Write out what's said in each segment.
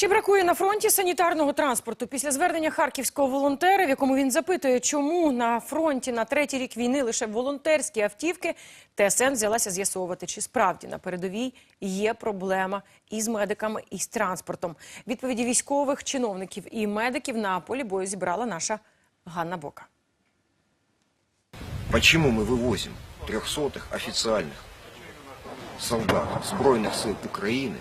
Чи бракує на фронті санітарного транспорту після звернення харківського волонтера, в якому він запитує, чому на фронті на третій рік війни лише волонтерські автівки, ТСН взялася з'ясовувати, чи справді на передовій є проблема із медиками і з транспортом. Відповіді військових чиновників і медиків на полі бою зібрала наша Ганна Бока. Почему мы вывозим трехсотых официальных солдат Збройных сил Украины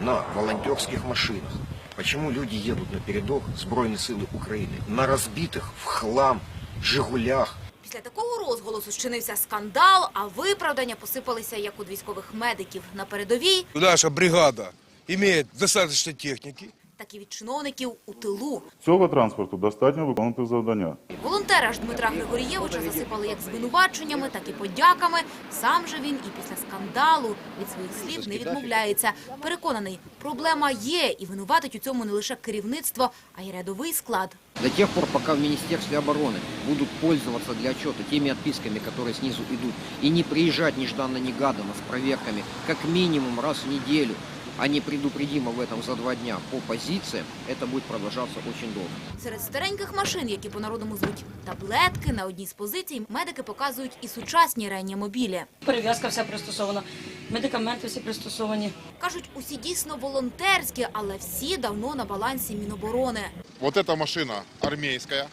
на волонтерских машинах? Почему люди едут на передок Збройные силы Украины на разбитых в хлам «Жигулях», Після такого розголосу щинився скандал, а виправдання посипалися як від військових медиків на передовій, Наша бригада имеет достаточно техники. так і від чиновників у тилу. Цього транспорту достатньо виконувати завдання. Волонтера ж Дмитра Григорієвича засипали як звинуваченнями, так і подяками. Сам же він і після скандалу від своїх слів не відмовляється. Переконаний, проблема є і винуватить у цьому не лише керівництво, а й рядовий склад. До тех пор, пока в Министерстве обороны будут пользоваться для отчета теми отписками, которые снизу идут, и не приезжать нежданно-негаданно с проверками как минимум раз в неделю, а не предупредимо в этом за два дня по позициям, это будет продолжаться очень долго. Серед стареньких машин, які по-народному звуть таблетки, на одній з позицій медики показують і сучасні реанімобілі. Перев'язка вся пристосована, медикаменти всі пристосовані. Кажуть, усі дійсно волонтерські, але всі давно на балансі Міноборони. Вот эта машина армейская,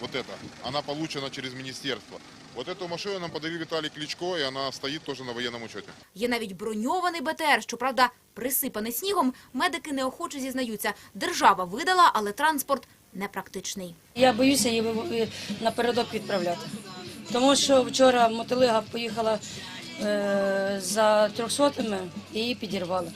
вот эта, она получена через министерство. Вот эту машину нам подарил Виталий Кличко, и она стоит тоже на военном учете. Є навіть броньований БТР, щоправда, присипаний снігом. Медики неохоче зізнаються. Держава видала, але транспорт непрактичний. Я боюся її вив- напередок відправляти. Тому що вчора мотилига поїхала е, за трьохсотими її підірвали.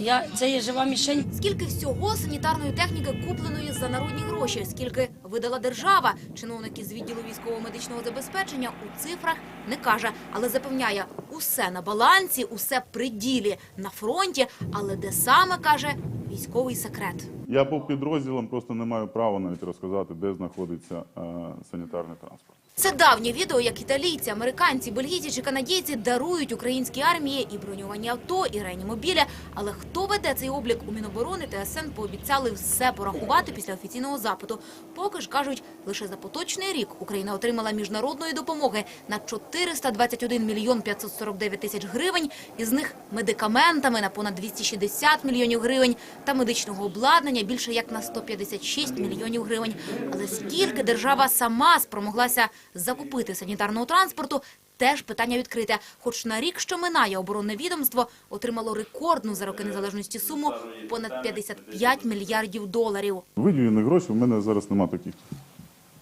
Я, це є жива мішень. Скільки всього санітарної техніки купленої за народні гроші, скільки видала держава, чиновники з відділу військово-медичного забезпечення у цифрах не каже, але запевняє, усе на балансі, усе при ділі на фронті, але де саме каже військовий секрет. Я по підрозділам просто не маю права навіть розказати, де знаходиться е, санітарний транспорт. Це давнє відео, як італійці, американці, бельгійці чи канадійці дарують українській армії і броньовані авто, і реанімобілі. Але хто веде цей облік у Міноборони, ТСН пообіцяли все порахувати після офіційного запиту. Поки ж кажуть, лише за поточний рік Україна отримала міжнародної допомоги на 421 мільйон 549 тисяч гривень, із них медикаментами на понад 260 мільйонів гривень та медичного обладнання більше як на 156 мільйонів гривень. Але скільки держава сама спромоглася закупити санітарного транспорту, теж питання відкрите. Хоч на рік, що минає, оборонне відомство отримало рекордну за роки незалежності суму – понад 55 мільярдів доларів. Виділені гроші, в мене зараз нема таких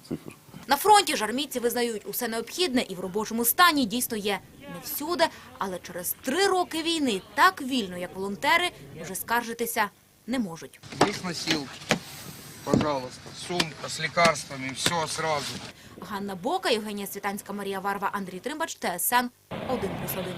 цифр. На фронті ж армійці визнають усе необхідне і в робочому стані дійсно є не всюди, але через три роки війни так вільно, як волонтери, вже скаржитися не можуть. Їх носілки, пожалуйста, сумка з лікарствами, все одразу. Ганна Бока, Євгенія Світанська, Марія Варва, Андрій Тримбач, ТСН 1+,1.